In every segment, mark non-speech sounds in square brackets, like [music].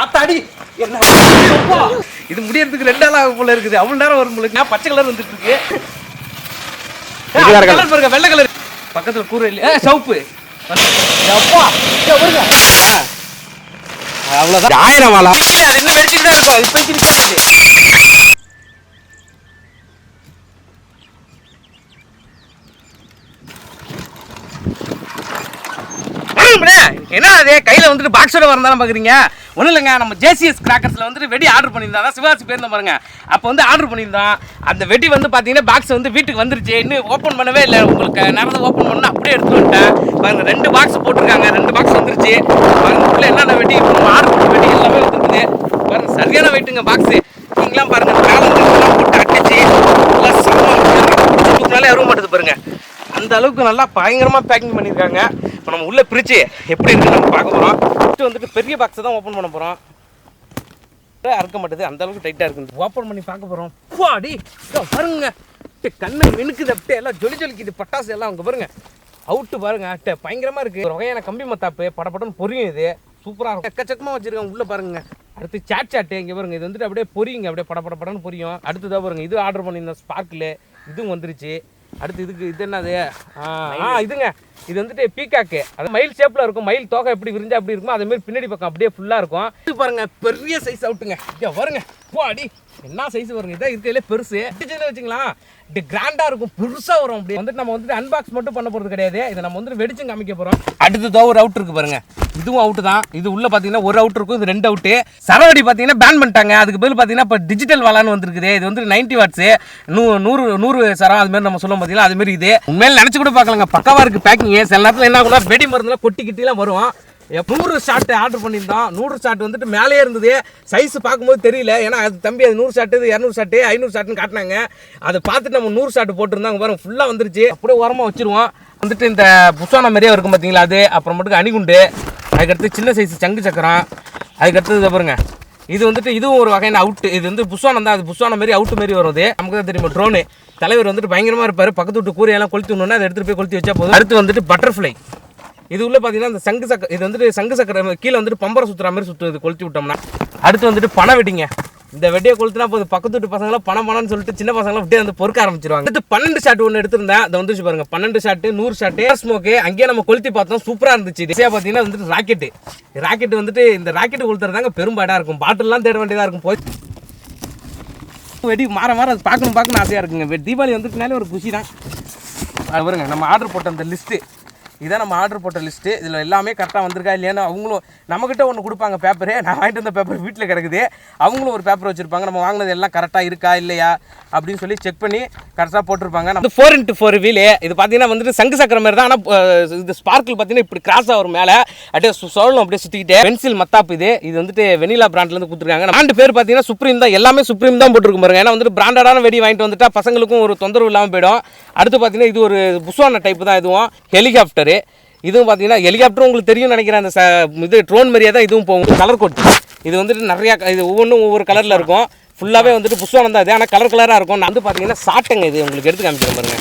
ஆத்தாடி. என்ன? இது முடியறதுக்கு ரெண்டு நாள் போல இருக்குது. அவ்வளவு நேரம் வரும் நான் பச்சை கலர் வந்துட்டு இருக்கு. பாருங்க வெள்ளை கலர் பக்கத்துல கூரை இல்ல ஏ சவுப்பு. அப்பா. அவ்வளவுதான். ஆயிரம் வாழா இன்னும் வெடிச்சுட்டு தான் இருக்கும் இப்ப நிக்காது அண்ணே, என்ன அதே? கையில் வந்துட்டு பாக்ஸோட வரந்தாலும் பார்க்குறீங்க ஒன்றும் இல்லைங்க நம்ம ஜேசிஎஸ் கிராக்கர்ஸில் வந்துட்டு வெடி ஆர்டர் பண்ணியிருந்தோம் அதான் சிவாசி போயிருந்தோம் பாருங்க. அப்போ வந்து ஆர்டர் பண்ணியிருந்தோம். அந்த வெடி வந்து பார்த்தீங்கன்னா பாக்ஸ் வந்து வீட்டுக்கு வந்துருச்சு. இன்னும் ஓப்பன் பண்ணவே இல்லை உங்களுக்கு. நேரத்தை ஓப்பன் பண்ணால் அப்படியே எடுத்து வந்துட்டேன். பாருங்க ரெண்டு பாக்ஸ் போட்டிருக்காங்க. ரெண்டு பாக்ஸ் வந்துருச்சு. பாருங்க உள்ள என்னென்ன வெடி ஆர்டர் பண்ண வெடி எல்லாமே வந்துருக்குது. பாருங்க சரியான வெயிட்டுங்க பாக்ஸ் நீங்களாம் பாருங்க காலங்கள்லாம் போட்டு அடிச்சு எல்லாம் சமமாக எருவ மாட்டுது பாருங்க. அந்த அளவுக்கு நல்லா பயங்கரமாக பேக்கிங் பண்ணியிருக்காங்க. இப்போ நம்ம உள்ளே பிரித்து எப்படி இருக்குன்னு நம்ம பார்க்க போகிறோம் ஃபஸ்ட்டு வந்துட்டு பெரிய பாக்ஸை தான் ஓப்பன் பண்ண போகிறோம் அறுக்க மாட்டேது அந்த அளவுக்கு டைட்டாக இருக்குது ஓப்பன் பண்ணி பார்க்க போகிறோம் அடி பாருங்க. கண்ணை மினுக்குது அப்படியே எல்லாம் ஜொலி ஜொலிக்குது பட்டாசு எல்லாம் அங்கே பாருங்க. அவுட்டு பாருங்க அட்டை பயங்கரமாக இருக்குது ஒரு வகையான கம்பி மத்தாப்பு படப்படன்னு பொரியும் இது. சூப்பராக இருக்கும். எக்கச்சக்கமாக வச்சிருக்காங்க உள்ளே பாருங்க. அடுத்து சாட் சாட்டு இங்கே பாருங்க. இது வந்துட்டு அப்படியே பொரியுங்க அப்படியே பட பட பொரியும். அடுத்ததாக பாருங்க இது ஆர்டர் பண்ணியிருந்தோம் ஸ்பார்க்கில் இதுவும் வந்துருச்சு. அடுத்து இதுக்கு இது என்னது? ஆ இதுங்க. இது வந்துட்டு பீகாக்கு அது மயில் ஷேப்ல இருக்கும். மயில் தோகை எப்படி விரிஞ்சா அப்படி இருக்குமோ அதே மாதிரி பின்னாடி பக்கம் அப்படியே ஃபுல்லா இருக்கும். இது பாருங்க பெரிய சைஸ் அவுட்டுங்க இங்க வருங்க. போ அடி. என்ன சைஸ் வருங்க? இதான் இருக்கிறதுல பெருசு. அடிச்சதுல இப்படி கிராண்டாக இருக்கும். புதுசாக வரும் அப்படி. வந்துட்டு நம்ம வந்துட்டு அன்பாக்ஸ் மட்டும் பண்ண போகிறது கிடையாது. இதை நம்ம வந்துட்டு வெடிச்சு காமிக்க போகிறோம் அடுத்ததோ ஒரு அவுட் இருக்கு பாருங்க. இதுவும் அவுட்டு தான். இது உள்ளே பார்த்தீங்கன்னா ஒரு அவுட் இருக்கும். இது ரெண்டு அவுட்டு சரவடி பார்த்தீங்கன்னா பேன் பண்ணிட்டாங்க. அதுக்கு பதில் பார்த்தீங்கன்னா இப்போ டிஜிட்டல் வாலான்னு வந்திருக்குது. இது வந்து நைன்டி வாட்ஸு நூ நூறு நூறு சரம் அதுமாரி நம்ம சொல்ல பார்த்தீங்கன்னா அதுமாரி இது. உண்மையில நினச்சி கூட பார்க்கலாங்க. பக்கவாக இருக்குது பேக்கிங் சில நேரத்தில் என்ன ஆகும்னா வெடி மருந்துலாம் கொட்டி கிட்டிலாம் வரும். நூறு ஷாட் ஆர்டர் பண்ணியிருந்தோம் நூறு ஷாட் வந்துட்டு மேலேயே இருந்தது. சைஸ் பார்க்கும்போது தெரியல. ஏன்னா அது தம்பி அது நூறு ஷாட்டு இது இரநூறு ஷாட்டு ஐநூறு ஷாட்டுன்னு காட்டினாங்க. அதை பார்த்துட்டு நம்ம நூறு ஷாட் போட்டிருந்தாங்க பாருங்க ஃபுல்லாக வந்துருச்சு. அப்படியே உரமாக வச்சிருவோம். வந்துட்டு இந்த புசான மாதிரியே இருக்கும் பார்த்தீங்களா அது? அப்புறம் அணிகுண்டு. அதுக்கடுத்து சின்ன சைஸ் சங்கு சக்கரம். அதுக்கடுத்தது பாருங்க. இது வந்துட்டு இதுவும் ஒரு வகையான அவுட்டு இது வந்து புஷ்வானம் தான். அது புஷ்வானம் மாதிரி அவுட்டு மாதிரி வருது நமக்கு தான் தெரியும் ட்ரோனு தலைவர் வந்துட்டு பயங்கரமாக இருப்பார். பக்கத்து விட்டு கூரையெல்லாம் கொளுத்தி விடணும்னா அதை எடுத்துகிட்டு போய் கொளுத்தி வச்சா போதும். அடுத்து வந்துட்டு பட்டர்ஃப்ளை இது உள்ள பார்த்தீங்கன்னா அந்த சங்கு சக்கர இது வந்துட்டு சங்கு சக்கர கீழே வந்துட்டு பம்பரை சுற்றுற மாதிரி சுற்றுது கொளுத்தி விட்டோம்னா. அடுத்து வந்துட்டு பணம் வெடிங்க இந்த வெடியை கொளுத்துனா போதும். பக்கத்து வீட்டு பசங்களாம் பணம் பணம்னு சொல்லிட்டு சின்ன பசங்களாம் அப்படியே வந்து பொறுக்க ஆரம்பிச்சிருவாங்க. அடுத்து பன்னெண்டு ஷாட் ஒன்று எடுத்திருந்தேன். அதை வந்துச்சு பாருங்க. பன்னெண்டு ஷாட்டு நூறு ஷாட்டு ஸ்மோக்கு அங்கேயே நம்ம கொளுத்தி பார்த்தோம் சூப்பராக இருந்துச்சு. இதே பார்த்தீங்கன்னா வந்துட்டு ராக்கெட்டு. ராக்கெட் வந்துட்டு இந்த ராக்கெட் கொளுத்துறதாங்க பெரும்பாடாக இருக்கும். பாட்டில்லாம் தேட வேண்டியதாக இருக்கும். போய் வெடி மாற மாற அது பார்க்கணும் பார்க்கணும் ஆசையாக இருக்குங்க. தீபாவளி வந்துட்டுனாலே ஒரு குஷி தான் பாருங்க நம்ம ஆர்டர் போட்ட அந்த லிஸ்ட்டு இதான் நம்ம ஆர்டர் போட்ட லிஸ்ட்டு இதில் எல்லாமே கரெக்டாக வந்திருக்கா இல்லையான்னு அவங்களும் நம்மக்கிட்ட ஒன்று கொடுப்பாங்க பேப்பரு நான் வாங்கிட்டு வந்த பேப்பர் வீட்டில் கிடக்குது. அவங்களும் ஒரு பேப்பர் வச்சுருப்பாங்க. நம்ம வாங்கினது எல்லாம் கரெக்டாக இருக்கா இல்லையா அப்படின்னு சொல்லி செக் பண்ணி கரெக்டாக போட்டிருப்பாங்க. நம்ம ஃபோர் இன்ட்டு ஃபோர் வீலு. இது பார்த்தீங்கன்னா வந்துட்டு சங்கு சக்கரம் மாதிரி தான். ஆனால் இது ஸ்பார்க்கிள் பார்த்தீங்கன்னா இப்படி கிராஸ் ஆகும் மேலே. அப்படியே சு- அப்படியே சுற்றிக்கிட்டே பென்சில் மத்தாப்பு இது. இது வந்துட்டு வெனிலா பிராண்ட்லேருந்து கொடுத்துருக்காங்க. பிராண்ட் பேர் பார்த்தீங்கன்னா சுப்ரீம் தான். எல்லாமே சுப்ரீம் தான் போட்டிருக்கும் பாருங்க. ஏன்னா வந்துட்டு பிராண்டடான வெடி வாங்கிட்டு வந்துட்டா பசங்களுக்கும் ஒரு தொந்தரவு இல்லாமல் போயிடும். அடுத்து பார்த்தீங்கன்னா இது ஒரு புஷ்வான டைப் தான் இதுவும். ஹெலிகாப்டர் இதுவும் பார்த்தீங்கன்னா ஹெலிகாப்டரும் உங்களுக்கு தெரியும் நினைக்கிறேன். அந்த ச- இது ட்ரோன் மாதிரியே தான் இதுவும் போகும். கலர் கோட் இது வந்துட்டு நிறையா இது ஒவ்வொன்றும் ஒவ்வொரு கலரில் இருக்கும். ஃபுல்லாகவே வந்துட்டு புஷ்வானம் தான் இது ஆனால் கலர் கலராக இருக்கும். நான் வந்து பார்த்தீங்கன்னா சாட்டைங்க இது. உங்களுக்கு எடுத்து காமிக்கிறேன் பாருங்க.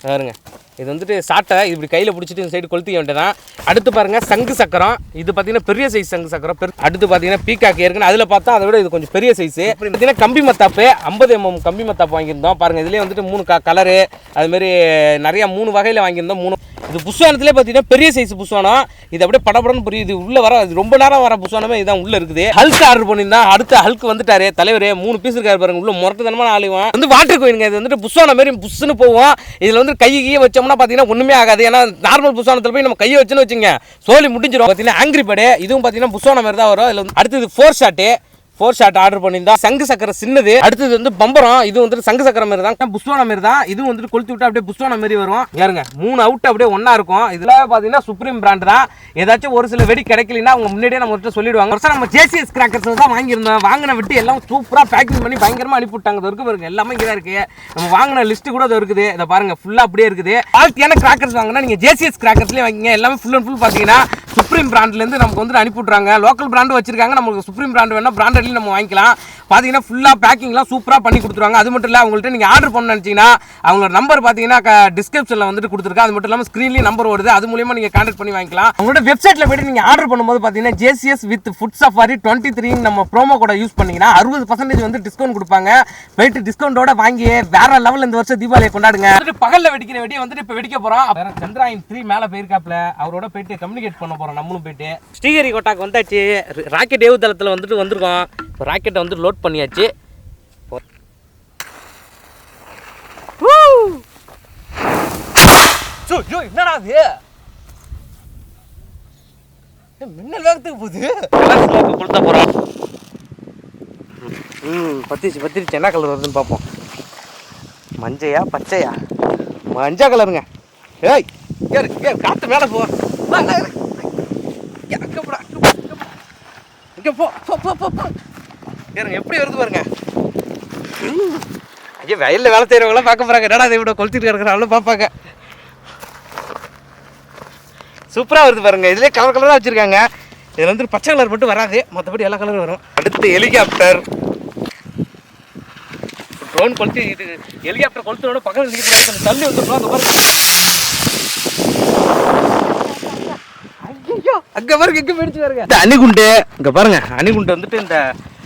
பாருங்க. இது வந்துட்டு சாட்டை இப்படி கையில் பிடிச்சிட்டு இந்த சைடு கொளுத்திக்க வேண்டியதான் அடுத்து பாருங்க சங்கு சக்கரம். இது பார்த்தீங்கன்னா பெரிய சைஸ் சங்கு சக்கரம். பெரு- அடுத்து பார்த்தீங்கன்னா பீகாக் ஏற்கனவே அதில் பார்த்தா அதை விட இது கொஞ்சம் பெரிய சைஸ் பார்த்தீங்கன்னா கம்பி மத்தாப்பு. ஐம்பது எம்எம் கம்பி மத்தாப்பு வாங்கியிருந்தோம். பாருங்க இதுலேயே வந்துட்டு மூணு க கலரு அதுமாரி நிறைய மூணு வகையில் வாங்கியிருந்தோம். மூணு இது புஷ்வானத்திலே பார்த்தீங்கன்னா பெரிய சைஸ் புஷ்வானம் இது அப்படியே படபடன்னு புரியுது. இது உள்ள வர ரொம்ப நேரம் வர புஷ்வானமே இதான் உள்ள இருக்குது. ஹல்க் ஆர்டர் பண்ணியிருந்தா அடுத்து ஹல்க் வந்துட்டாரு. தலைவர் மூணு பீஸ் இருக்காரு பாருங்க. உள்ள முரட்டுத்தனமான ஆளுவன் வந்து வாட்டர் கோயிலுங்க இது வந்துட்டு புஷ்வானம் மாதிரி புஷ்னு போவோம். இதுல வந்து கையை வச்சோம்னா பார்த்தீங்கன்னா ஒன்றுமே ஆகாது. ஏன்னா நார்மல் புஸ்வானத்தில் போய் நம்ம கையை வச்சுன்னு வச்சுங்க சோலி முடிஞ்சிடும் பார்த்தீங்கன்னா ஆங்கிரி பேடு இதுவும் பார்த்தீங்கன்னா புஸ்வானம் மாதிரி தான் வரும். இதில் அடுத்தது four shot four shot order பண்ணியிருந்தா சங்கு சக்கரம் சின்னது. அடுத்தது வந்து பம்பரம். இது வந்துட்டு சங்கு சக்கரம் மாதிரி தான். புஷ்வான மாதிரி தான்? இது வந்துட்டு கொளுத்தி விட்டு அப்படியே புஷ்வான மாதிரி வரும். யாருங்க மூணு அவுட் அப்படியே ஒன்றா இருக்கும். இதுல பாத்தீங்கன்னா சுப்ரீம் பிராண்ட் தான். ஏதாச்சும் ஒரு சில வெடி கிடைக்கலனா அவங்க முன்னாடியே நம்ம கிட்ட சொல்லிடுவாங்க. வருஷம் நம்ம ஜேசிஎஸ் கிராக்கர்ஸ் தான் வாங்கியிருந்தோம். வாங்கின விட்டு எல்லாம் சூப்பரா பேக்கிங் பண்ணி பயங்கரமா அனுப்பி விட்டாங்க. இருக்கு பாருங்க. எல்லாமே இங்கே இருக்கு. நம்ம வாங்கின லிஸ்ட் கூட இது இருக்குது. இதை பாருங்க. ஃபுல்லா அப்படியே இருக்குது. குவாலிட்டியான கிராக்கர்ஸ் வாங்கினா நீங்க ஜேசிஎஸ் கிராக்கர்ஸ்லேயே வாங்கிங்க. எல்லாமே ஃபுல் அண்ட் ஃபுல் பாத்தீங்கன்னா சுப்ரீம் பிராண்ட்லேருந்து நமக்கு வந்து அனுப்பிவிட்றாங்க லோக்கல் பிராண்டு வச்சிருக்காங்க. நமக்கு சுப்ரீம் பிராண்ட் வேணால் பிராண்டட்லையும் நம்ம வாங்கிக்கலாம். பார்த்தீங்கன்னா ஃபுல்லாக பேக்கிங்லாம் சூப்பராக பண்ணி கொடுத்துருவாங்க. அது மட்டும் இல்லை அவங்கள்ட்ட நீங்கள் ஆர்டர் பண்ண நினச்சிங்கன்னா அவங்களோட நம்பர் பார்த்தீங்கன்னா டிஸ்கிரிப்ஷனில் வந்துட்டு கொடுத்துருக்கா. அது மட்டும் இல்லாமல் ஸ்க்ரீன்லேயும் நம்பர் வருது. அது மூலியமாக நீங்கள் காண்டக்ட் பண்ணி வாங்கிக்கலாம். அவங்களோட வெப்சைட்டில் போய்ட்டு நீங்கள் ஆர்டர் பண்ணும்போது பார்த்தீங்கன்னா JCS with food safari twenty three நம்ம ப்ரோமோ கூட யூஸ் பண்ணிங்கன்னா அறுபது பர்சன்டேஜ் வந்து டிஸ்கவுண்ட் கொடுப்பாங்க. போயிட்டு டிஸ்கவுண்டோட வாங்கி வேற லெவலில் இந்த வருஷம் தீபாவளியை கொண்டாடுங்க. பகலில் வெடிக்கிற வெடியை வந்துட்டு இப்போ வெடிக்க போகிறோம் வேற சந்திராயன் த்ரீ மேலே போயிருக்காப்ல அவரோட போயிட்டு கம்யூனிகேட் பண்ண போகிறோம் நம்மளும் போயிட்டு. ஸ்ரீஹரிகோட்டாக்கு வந்தாச்சு. ராக்கெட் ஏவுதளத்தில் வந்துட்டு வந்திருக்கோம். இப்போ ராக்கெட்டை வந்து லோட் பண்ணியாச்சு. என்னடா அது மின்னல் வேகத்துக்கு போகுது. கொளுத்த போகிறோம் ம் பத்திருச்சு பத்திருச்சு. என்ன கலர் வருதுன்னு பார்ப்போம். மஞ்சையா பச்சையா? மஞ்சா கலருங்க ஏய் ஏறு ஏறு காற்று மேலே போ வா, வா, வா. ஏ, அங்க போடா, அங்க போ, அங்க போ. இங்க போ போ போ போ போ. எப்படி வருது பாருங்க. ஐயா ஐயோ வயலில் வேலை செய்கிறவங்களாம் பார்க்க போகிறாங்க என்னடா இதை விட கொளுத்திட்டு கிடக்குறாங்களும் பார்ப்பாங்க. சூப்பராக வருது பாருங்க. இதுலேயே கலர் கலராக வச்சுருக்காங்க. இதில் வந்து பச்சை கலர் மட்டும் வராது. மற்றபடி எல்லா கலரும் வரும். அடுத்து ஹெலிகாப்டர் ட்ரோன் கொளுத்தி இது ஹெலிகாப்டர் கொளுத்தோட பக்கத்தில் தள்ளி வந்துருக்கோம் அந்த பாருங்க. அங்க பாருங்க இங்க போயிடுச்சு பாருங்க. இந்த அணிகுண்டு இங்க பாருங்க அணிகுண்டு வந்துட்டு இந்த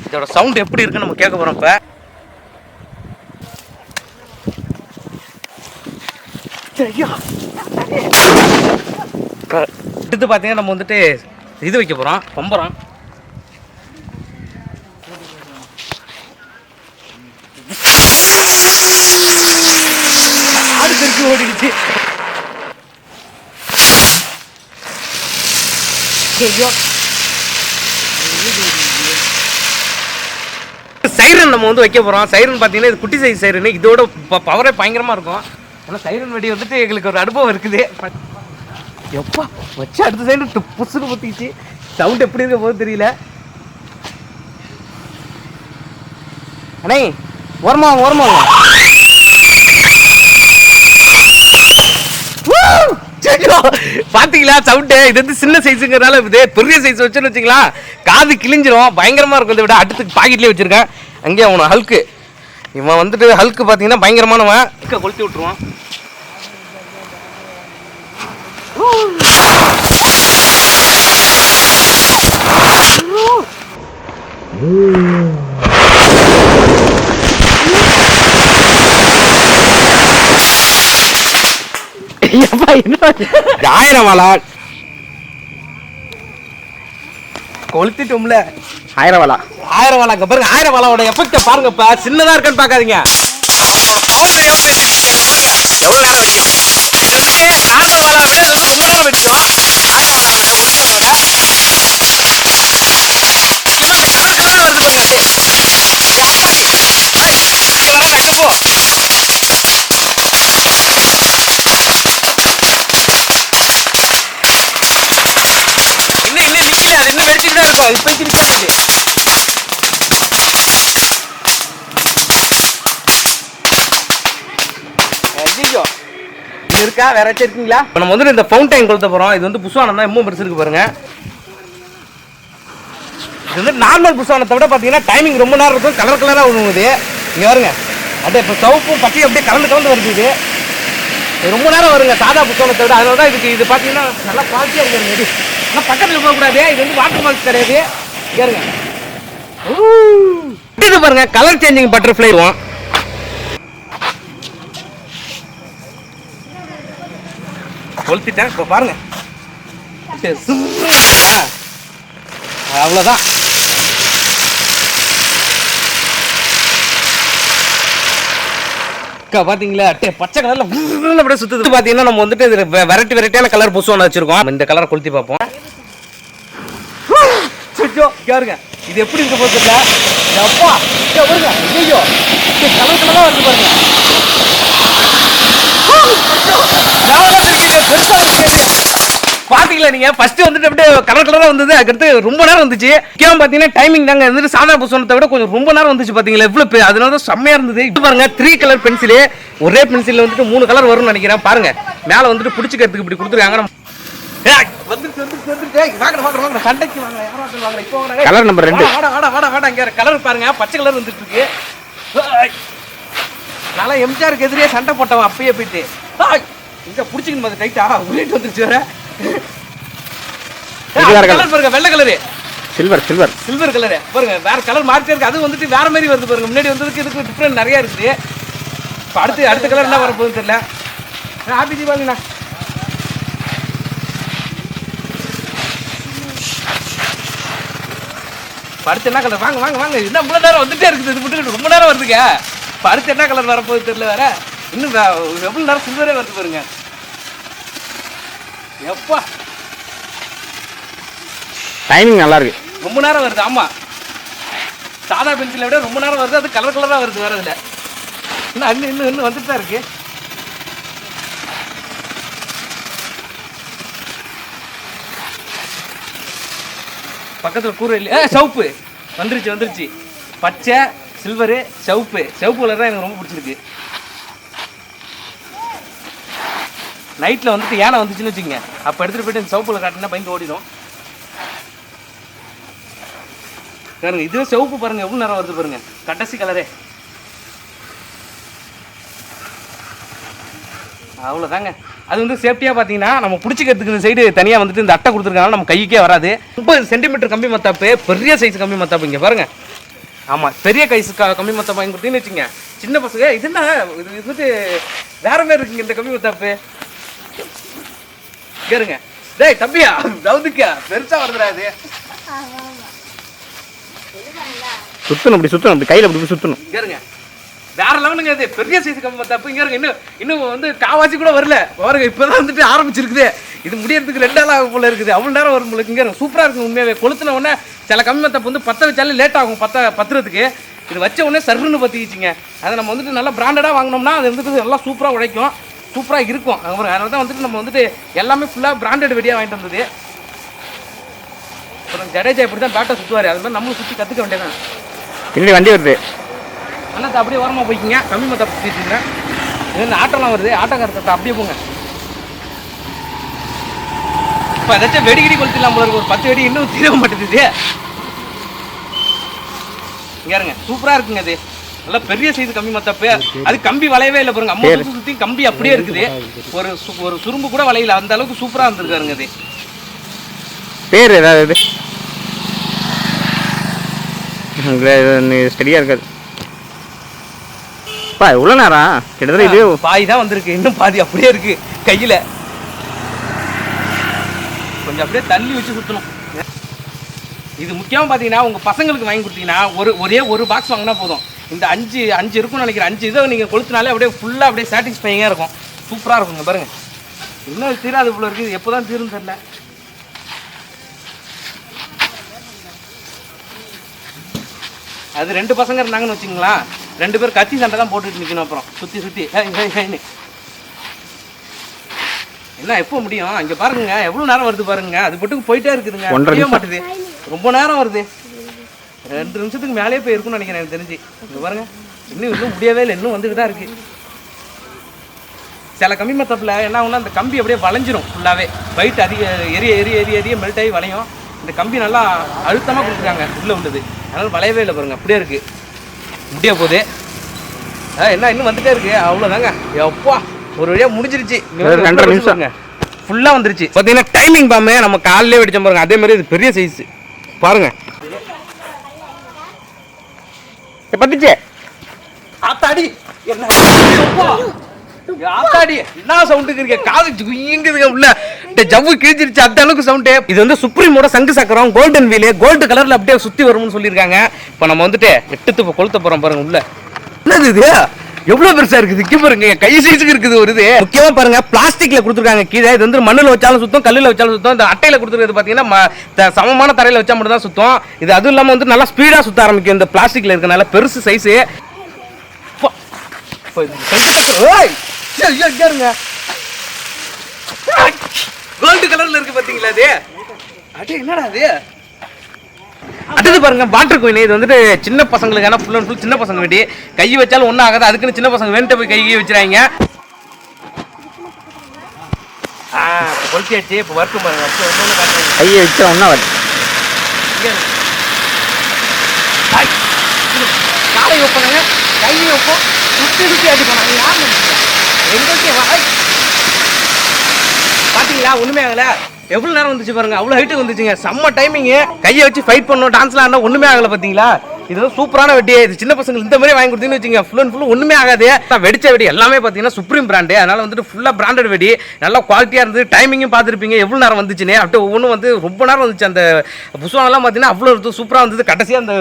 இதோட சவுண்ட் எப்படி இருக்குன்னு நம்ம கேட்க போறோம் இப்ப. ஐயோ. அடுத்து பார்த்தீங்கன்னா நம்ம வந்துட்டு இது வைக்க போகிறோம் பம்பரம். ஆடு தெருக்கு ஓடிடுச்சு. ஐயோ சைரன் நம்ம வந்து வைக்க போகிறோம் சைரன் பார்த்தீங்கன்னா இது குட்டி சைஸ் சைரன். இதோட பவரே பயங்கரமாக இருக்கும். ஆனால் சைரன் வெடி வந்துட்டு எங்களுக்கு ஒரு அனுபவம் இருக்குது. எப்பா வச்சு அடுத்த சைடு புசுக்கு புத்திச்சு சவுண்ட் எப்படி இருக்க போது தெரியல. அண்ணே ஓரமாக ஓரமாக ஓரமா வாங்க. Woo! ஐயோ, பாத்தீங்களா? சவுண்டு இது வந்து சின்ன சைஸுங்கிறதால இது பெரிய சைஸ் வச்சுன்னு வச்சுங்களா காது கிழிஞ்சிரும் பயங்கரமா இருக்கும். இதை விட அடுத்து பாக்கெட்லேயே வச்சிருக்கேன். அங்கேயே அவனை ஹல்க்கு இவன் வந்துட்டு ஹல்க்கு பார்த்தீங்கன்னா பயங்கரமானவன். இக்க கொளுத்தி விட்டுருவான். எப்பா, என்ன? ஆயிரம் வாழா கொளுத்திட்டோம்ல. ஆயிரம் வாழா ஆயிரம் வாழா இங்க பாருங்க ஆயிரம் வாழாவோட எஃபெக்ட பாருங்க இப்ப சின்னதா இருக்கான்னு பாக்காதீங்க. எவ்வளவு நேரம் வெடிக்கும் இது வந்துட்டு நார்மல் வாழா விட இது வந்து ரொம்ப நேரம் வெடிக்கும் ஆயிரம் வாழா பாருங்க கலர் கலரா வருது பாருங்க அப்படியே. ஏய், அப்பாடி. ஏய், இங்க வராத, அங்க போ இன்னும் இன்னும் நிக்கல அது நிக்க ஐயோ இது இருக்கா? வேற ஏதாச்சும் இருக்குங்களா? இப்போ நம்ம வந்து இந்த ஃபவுண்டைன் கொளுத்த போறோம். இது வந்து புஷ்வானம் தான். இன்னும் பெருசு இருக்கு பாருங்க. இது வந்து நார்மல் புஷ்வானத்தை விட பார்த்தீங்கன்னா டைமிங் ரொம்ப நேரம் இருக்கும். கலர் கலராக விழுங்குது இங்கே வருங்க அப்படியே இப்போ சவுப்பும் பச்சையும் அப்படியே கலந்து கலந்து வருது இது இது. ரொம்ப நேரம் வருங்க. சாதா புத்தகத்தை விட அதனால தான் இதுக்கு இது பார்த்தீங்கன்னா நல்லா குவாலிட்டியாக இருக்கு இது. ஆனால் பக்கத்தில் போகக்கூடாது இது வந்து வாட்டர் மார்க்ஸ் கிடையாது. கேருங்க இது பாருங்க கலர் சேஞ்சிங் பட்டர்ஃப்ளை வரும் கொளுத்திட்டேன். இப்போ பாருங்க. அவ்வளோதான் அக்கா பாத்தீங்களா? டே பச்சை கலர்ல அப்படியே சுத்துது. பாத்தீங்கன்னா நம்ம வந்துட்டு இது வெரைட்டி வெரைட்டியான கலர் ஒன்று வச்சிருக்கோம். இந்த கலரை கொளுத்தி பார்ப்போம். சுச்சோ கேருங்க இது எப்படி இருக்க போகுது அப்பா வருங்க. ஐயோ கலர் கலரா வருது பாருங்க சுச்சோ, எவ்வளவு தெரியுது? பெருசா இருக்கு. பாத்தீங்களா நீங்க ஃபர்ஸ்ட் வந்துட்டு அப்படியே கலர் கலரா வந்தது. அதுக்கடுத்து ரொம்ப நேரம் வந்துச்சு. முக்கியமா பாத்தீங்கன்னா டைமிங் தாங்க. வந்துட்டு சாதா புத்தகத்தை விட கொஞ்சம் ரொம்ப நேரம் வந்துச்சு பாத்தீங்களா? இவ்வளவு பே- அதனால தான் செம்மையா இருந்தது. இது பாருங்க த்ரீ கலர் பென்சிலு ஒரே பென்சில் வந்துட்டு மூணு கலர் வரும்னு நினைக்கிறேன். பாருங்க மேல வந்துட்டு பிடிச்சிக்கிறதுக்கு இப்படி கொடுத்துருக்காங்க. இப்போ கலர் நம்பர் ரெண்டு. கலர் பாருங்க. பச்சை கலர் வந்துட்டு இருக்கு. நல்லா எம்ஜிஆருக்கு எதிரே சண்டை போட்டவன் அப்பயே போயிட்டு. இங்க புடிச்சுக்கணும் பாரு டைட்டா உள்ளிட்டு வந்துருச்சு வேற. பாருங்க வெள்ளை colour silver silver silver colour பாருங்க வேற கலர் மாறிட்டே இருக்கு. அது வந்துட்டு வேற மாதிரி வருது பாருங்க. முன்னாடி வந்ததுக்கு இதுக்கு டிஃப்ரெண்ட் நிறைய இருக்குது. இப்போ அடுத்து அடுத்த கலர் என்ன வரப்போகுதுன்னு தெரியல. ஹாப்பி தீபாவளிண்ணா அடுத்து என்ன கலர் வாங்க வாங்க வாங்க. இன்னும் இவ்வளோ நேரம் வந்துட்டே இருக்குது. இது மட்டும் ரொம்ப நேரம் வருதுங்க. இப்போ அடுத்து என்ன கலர் வரப்போகுது தெரியல வேற. இன்னும் வே- எவ்வளோ நேரம் சில்வரே வருது பாருங்க. எப்பா. டைமிங் நல்லா இருக்கு ரொம்ப நேரம் வருது ஆமா. சாதா பென்சிலை விட ரொம்ப நேரம் வருது அது கலர் கலரா வருது வேற இதுல. இன்னும் இன்னும் இன்னும் இன்னும் வந்துட்டு தான் இருக்கு. பக்கத்துல கூரை இல்லையா சவுப்பு சிவப்பு. வந்துருச்சு வந்துருச்சு. பச்சை சில்வரு சிவப்பு. சிவப்பு கலர் தான் எனக்கு ரொம்ப பிடிச்சிருக்கு. நைட்டில் வந்துட்டு யானை வந்துச்சுன்னு வச்சுக்கோங்க. அப்போ எடுத்துகிட்டு போயிட்டு இந்த சவுப்பில் கலர் காட்டினா பயந்து ஓடிடும். பாருங்க இதுவே சிவப்பு பாருங்க எவ்வளவு நேரம் வருது பாருங்க. கடைசி கலரே அவ்வளோதாங்க அது வந்து சேஃப்டியாக பார்த்தீங்கன்னா நம்ம பிடிச்சிக்கிறதுக்கு இந்த சைடு தனியாக வந்துட்டு இந்த அட்டை கொடுத்துருக்காங்க நம்ம கைக்கே வராது. முப்பது சென்டிமீட்டர் கம்மி மத்தாப்பு பெரிய சைஸ் கம்மி மத்தாப்பு இங்கே பாருங்க. ஆமாம் பெரிய கைஸ் கம்மி மத்தாப்பு வாங்கி கொடுத்தீங்கன்னு வச்சுங்க சின்ன பசங்க இது என்ன? இது இது வந்துட்டு வேற மாதிரி இருக்குங்க இந்த கம்மி மத்தாப்பு. கேருங்க டேய் தம்பியா? [laughs] தவுதுக்கா பெருசாக வருதுடா இது. சுத்தணும் இப்படி சுத்தணும் அப்படி கையில் அப்படி சுத்தணும். இங்க இருங்க. வேற லெவலுங்க அது பெரிய சைஸ் கம்பி தப்பு இங்கே இருங்க. இன்னும் இன்னும் வந்து காவாசி கூட வரல. பாருங்க இப்பதான் வந்துட்டு ஆரம்பிச்சிருக்குது. இது முடியறதுக்கு ரெண்டு நாள் ஆகும் போல இருக்குது. அவ்வளோ நேரம் வரும் உங்களுக்கு இங்கே சூப்பராக இருக்கும் உண்மையாகவே கொளுத்தின உடனே சில கம்மி தப்பு வந்து பத்த வச்சாலே லேட் ஆகும் பத்த பத்துறதுக்கு. இது வச்ச உடனே சர்ன்னு பற்றிக்கிச்சிங்க அதை நம்ம வந்துட்டு நல்லா பிராண்டடாக வாங்கினோம்னா அது வந்துட்டு நல்லா சூப்பராக உழைக்கும் சூப்பராக இருக்கும். அது அதனால தான் வந்துட்டு நம்ம வந்துட்டு எல்லாமே ஃபுல்லாக பிராண்டட் வெடியாக வாங்கிட்டு வந்தது. அப்புறம் ஜடேஜா இப்படி தான் பேட்டை சுற்றுவார் அது மாதிரி நம்மளும் சுற்றி கற்றுக்க வேண்டியதான் பின்னாடி வண்டி வருது. அண்ணா அப்படியே ஓரமாக போய்க்கிங்க. கம்மி மத்த சுற்றிட்டுருக்கிறேன் இந்த ஆட்டோலாம் வருது. ஆட்டோக்காரத்தை அப்படியே போங்க. இப்போ ஏதாச்சும் வெடிக்கடி கொளுத்திடலாம் போல இருக்கு. ஒரு பத்து வெடி இன்னும் தீர மாட்டேங்குது இங்க இருங்க. சூப்பரா இருக்குங்க அது நல்லா பெரிய சைஸ் கம்பி மத்தப்பு அது கம்பி வளையவே இல்லை பாருங்க. அம்மா சுத்தி கம்பி அப்படியே இருக்குது. ஒரு ஒரு சுரும்பு கூட வளையல. அந்த அளவுக்கு சூப்பரா இருந்திருக்காருங்க அது பேர் ஏதாவது இது? ஸ்டடியாக இருக்காது. பா எவ்வளோ நேரம்? கிட்டத்தட்ட இது பாதி தான் வந்திருக்கு. இன்னும் பாதி அப்படியே இருக்கு. கையில. கொஞ்சம் அப்படியே தள்ளி வச்சு சுத்தணும். இது முக்கியமா பாத்தீங்கன்னா உங்க பசங்களுக்கு வாங்கி கொடுத்தீங்கன்னா ஒரு ஒரே ஒரு பாக்ஸ் வாங்கினா போதும். இந்த அஞ்சு அஞ்சு இருக்கும்னு நினைக்கிறேன். அஞ்சு இதை நீங்க கொளுத்தினாலே அப்படியே ஃபுல்லா அப்படியே சாட்டிஸ்ஃபைங்காக இருக்கும். சூப்பரா இருக்குங்க பாருங்க. இன்னும் தீராது இவ்வளோ இருக்குது இது எப்போதான் தீரும் தெரியல. அது ரெண்டு பசங்க இருந்தாங்கன்னு வச்சுங்களா ரெண்டு பேர் கத்தி சண்டை தான் போட்டுட்டு நிற்கணும் அப்புறம். சுற்றி சுற்றி என்ன எப்போ முடியும்? இங்கே பாருங்க எவ்வளோ நேரம் வருது பாருங்க. அது மட்டும் போயிட்டே இருக்குதுங்க. முடிய மாட்டுது. ரொம்ப நேரம் வருது. ரெண்டு நிமிஷத்துக்கு மேலேயே போய் இருக்கும்னு நினைக்கிறேன் எனக்கு தெரிஞ்சு. இங்கே பாருங்க. இன்னும் இன்னும் முடியவே இல்லை. இன்னும் வந்துட்டு தான் இருக்கு. சில கம்பி மத்தப்பில் என்ன ஆகும்னா அந்த கம்பி அப்படியே வளைஞ்சிரும். ஃபுல்லாகவே வெயிட் அதிக எரிய எரிய எரிய எரிய மெல்ட் ஆகி வளையும். இந்த கம்பி நல்லா அழுத்தமாக கொடுத்துருக்காங்க. உள்ளே உள்ளது அதனால வளையவே இல்லை பாருங்க. அப்படியே இருக்கு. முடிய போகுது. ஆ என்ன இன்னும் வந்துட்டே இருக்கு. அவ்வளோதாங்க எப்பா ஒரு வழியாக முடிஞ்சிருச்சு. ரெண்டரை நிமிஷம். ஃபுல்லாக வந்துருச்சு. பார்த்தீங்கன்னா டைமிங் பாம்பு நம்ம காலையிலே வெடிச்சோம் பாருங்க. அதே மாதிரி இது பெரிய சைஸ் பாருங்க. பத்துச்சே. ஆத்தாடி. என்ன! ஆத்தாடி என்ன சவுண்டுக்கு இருக்க? காது குய்யுங்குதுங்க உள்ள. இந்த ஜவ்வு கிழிச்சிருச்சு அந்த அளவுக்கு சவுண்டு இது வந்து சுப்ரீமோட சங்கு சக்கரம் கோல்டன் வீலு கோல்டு கலர்ல அப்படியே சுத்தி வரும்னு சொல்லியிருக்காங்க. இப்போ நம்ம வந்துட்டு எட்டு இப்போ கொளுத்த போறோம் பாருங்க உள்ள. என்னது இது? எவ்வளவு பெருசா இருக்குது? இங்க பாருங்க கை சைஸுக்கு இருக்குது ஒரு இது. முக்கியமா பாருங்க பிளாஸ்டிக்ல கொடுத்துருக்காங்க. கீழே இது வந்து மண்ணுல வச்சாலும் சுத்தம் கல்லுல வச்சாலும் சுத்தம். இந்த அட்டையில கொடுத்துருக்கிறது பாத்தீங்கன்னா சமமான தரையில வச்சா மட்டும் தான் சுத்தம். இது அதுவும் இல்லாம வந்து நல்லா ஸ்பீடா சுத்த ஆரம்பிக்கும். இந்த பிளாஸ்டிக்ல இருக்கனால பெருசு சைஸ் கோல்டு கலர்ல இருக்கு. பாத்தீங்களா அது? அடே என்னடா அது? அடுத்தது பாருங்க வாட்டர் கோயின் இது வந்துட்டு சின்ன பசங்களுக்கான ஃபுல் அண்ட் ஃபுல் சின்ன பசங்க வேண்டி. கை வச்சாலும் ஒன்றும் ஆகாது. அதுக்குன்னு சின்ன பசங்க வேண்ட போய் கை கை கொளுத்தியாச்சு இப்போ வறுக்கும் பாருங்க. கையை வச்ச ஒன்றா வருது காலை வைப்பாங்க கையை வைப்போம். சுற்றி சுற்றி அடி யார் எங்களுக்கு வாய் பாத்தீங்களா? ஒண்ணுமே ஆகல. எவ்வளவு நேரம் வந்துச்சு பாருங்க. அவ்வளவு ஹைட்டுக்கு வந்துச்சுங்க. செம்ம டைமிங் கையை வச்சு ஃபைட் பண்ணோம். டான்ஸ்லாம் ஆடினா ஒண்ணுமே ஆகல பாத்தீங்களா? இது வந்து சூப்பரான வெட்டி இது சின்ன பசங்க இந்த மாதிரி வாங்கி கொடுத்தீங்கன்னு வச்சுங்க ஃபுல் அண்ட் ஃபுல் ஒன்றுமே ஆகாது. வெடிச்ச வெடி. எல்லாமே பார்த்தீங்கன்னா சுப்ரீம் பிராண்டு அதனால் வந்துட்டு ஃபுல்லாக பிராண்டட் வெடி. நல்லா குவாலிட்டியாக இருந்தது. டைமிங்கும் பார்த்துருப்பீங்க. எவ்வளோ நேரம் வந்துச்சுன்னு. அப்படியே ஒவ்வொன்றும் வந்து ரொம்ப நேரம் வந்துச்சு. அந்த புஸ்வானெல்லாம் பார்த்தீங்கன்னா அவ்வளோ இருந்தது சூப்பராக இருந்தது கடைசியாக அந்த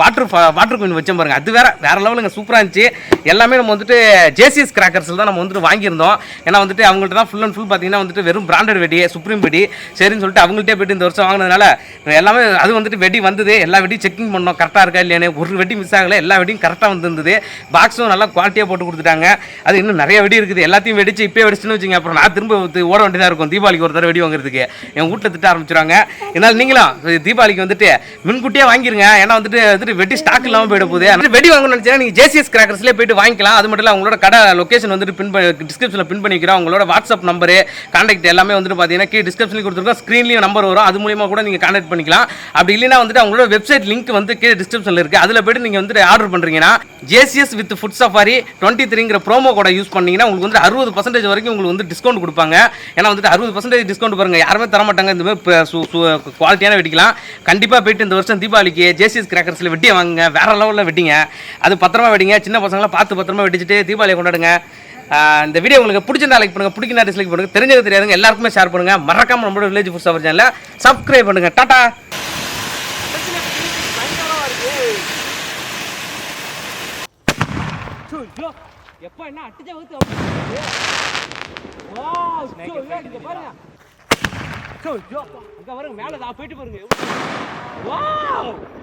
வாட்டர் வாட்டர் குயின் வச்சேன் பாருங்க. அது வேற வேற லெவலுங்க சூப்பராக இருந்துச்சு. எல்லாமே நம்ம வந்துட்டு ஜேசிஎஸ் கிராக்கர்ஸில் தான் நம்ம வந்துட்டு வாங்கியிருந்தோம். ஏன்னா வந்துட்டு அவங்கள்ட்ட தான் ஃபுல் அண்ட் ஃபுல் பார்த்தீங்கன்னா வந்துட்டு வெறும் பிராண்டட் வெடி சுப்ரீம் வெடி. சரின்னு சொல்லிட்டு அவங்கள்ட்டே போயிட்டு இந்த வருஷம் வாங்கினதுனால எல்லாமே அது வந்துட்டு வெடி வந்தது. எல்லா வெடியும் செக்கிங் பண்ணோம். கரெக்டாக இருக்கா இல்லையானே ஒரு வெட்டி மிஸ் ஆகல எல்லா வெடியும் கரெக்டாக வந்துருந்தது. பாக்ஸும் நல்லா குவாலிட்டியாக போட்டு கொடுத்துட்டாங்க. அது இன்னும் நிறைய வெடி இருக்குது. எல்லாத்தையும் வெடிச்சு இப்போயே வெடிச்சுன்னு வச்சுங்க அப்புறம் நான் திரும்ப ஓட வேண்டியதாக இருக்கும் தீபாவளிக்கு ஒரு தடவை வெடி வாங்குறதுக்கு. என் வீட்டில் திட்ட ஆரம்பிச்சிருவாங்க. இருந்தாலும் நீங்களும் தீபாவளிக்கு வந்துட்டு முன்கூட்டியே வாங்கிருங்க. ஏன்னா வந்துட்டு வந்துட்டு வெட்டி ஸ்டாக் இல்லாமல் போயிட போகுது. வெடி வாங்கணும்னு நினச்சா நீங்கள் ஜேசிஎஸ் கிராக்கர்ஸ்லேயே போயிட்டு வாங்கிக்கலாம். அது மட்டும் இல்லை உங்களோட கடை லொக்கேஷன் வந்துட்டு பின் டிஸ்கிரிப்ஷனில் பின் பண்ணிக்கிறோம் உங்களோட வாட்ஸ்அப் நம்பரு கான்டாக்ட் எல்லாமே வந்துட்டு பார்த்தீங்கன்னா கீழே டிஸ்கிரிப்ஷனில் கொடுத்துருக்கோம். ஸ்க்ரீன்லேயும் நம்பர் வரும். அது மூலியமாக கூட நீங்கள் கான்டாக்ட் பண்ணிக்கலாம். அப்படி இல்லைன்னா வந்துட்டு அவங்களோட வெப்சைட் லிங்க் வந்து கீழே டிஸ்கிரிப்ஷனில் இருக்குது அதில் போய்ட்டு நீங்கள் வந்துட்டு ஆர்டர் பண்ணுறீங்கன்னா JCS with food safari twenty த்ரீங்கிற promo கோடை யூஸ் பண்ணிங்கன்னா உங்களுக்கு வந்து அறுபது பர்சன்டேஜ் வரைக்கும் உங்களுக்கு வந்து டிஸ்கவுண்ட் கொடுப்பாங்க. ஏன்னா வந்துட்டு அறுபது பர்சன்டேஜ் டிஸ்கவுண்ட் பாருங்கள் யாருமே தர மாட்டாங்க இந்த மாதிரி குவாலிட்டியான வெடிக்கலாம். கண்டிப்பாக போயிட்டு இந்த வருஷம் தீபாவளிக்கு ஜேசிஎஸ் கிராக்கர்ஸில் வெட்டியை வாங்குங்க. வேற லெவலில் வெட்டிங்க. அது பத்திரமா வெடிங்க. சின்ன பசங்களாம் பார்த்து பத்திரமா வெடிச்சிட்டு தீபாவளியை கொண்டாடுங்க. இந்த வீடியோ உங்களுக்கு பிடிச்சிருந்தா லைக் பண்ணுங்க. பிடிக்கிற டிஸ்லைக் பண்ணுங்க. தெரிஞ்சது தெரியாதுங்க எல்லாருக்குமே ஷேர் பண்ணுங்க. மறக்காம நம்மளோட வில்லேஜ் ஃபுட் சவர் சேனலை சப்ஸ்கிரைப் பண்ணுங்க. டாடா! எப்ப என்ன அட்டிச்சா ஊத்து பாருங்க. அங்க பாருங்க மேல போயிட்டு பாருங்க.